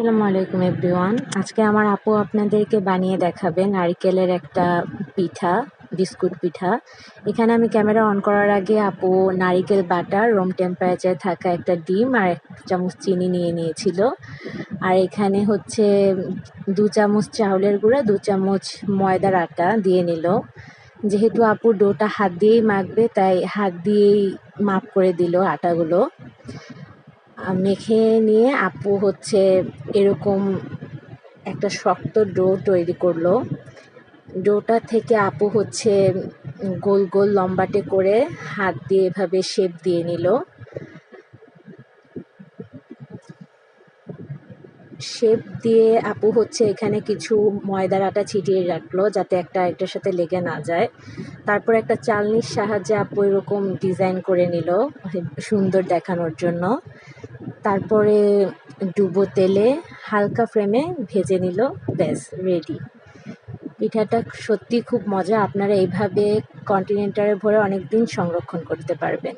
আসসালামু আলাইকুম এভরিওয়ান। আজকে আমার আপু আপনাদেরকে বানিয়ে দেখাবে নারকেলের একটা পিঠা, বিস্কুট পিঠা। এখানে আমি ক্যামেরা অন করার আগে আপু নারিকেল বাটার, রুম টেম্পারেচার থাকা একটা ডিম আর এক চামচ চিনি নিয়ে নিয়েছিল। আর এখানে হচ্ছে দু চামচ চাউলের গুঁড়া, দু চামচ ময়দার আটা দিয়ে নিল। যেহেতু আপু ডোটা হাত দিয়েই মাখবে, তাই হাত দিয়েই মাপ করে দিল আটাগুলো। মেখে নিয়ে আপু হচ্ছে এরকম একটা শক্ত ডো তৈরি করল। ডোটা থেকে আপু হচ্ছে গোল গোল লম্বাটে করে হাত দিয়ে এভাবে শেপ দিয়ে নিল। শেপ দিয়ে আপু হচ্ছে এখানে কিছু ময়দার আটা ছিটিয়ে রাখল যাতে একটা একটার সাথে লেগে না যায়। তারপর একটা চালনির সাহায্যে আপু এরকম ডিজাইন করে নিল, সুন্দর দেখানোর জন্য। তারপরে ডুবো তেলে হালকা ফ্রেমে ভেজে নিল, ব্যাস রেডি পিঠাটা সত্যি খুব মজা, আপনারা এইভাবে কন্টিনেন্টারে ভরে অনেক দিন সংরক্ষণ করতে পারবেন।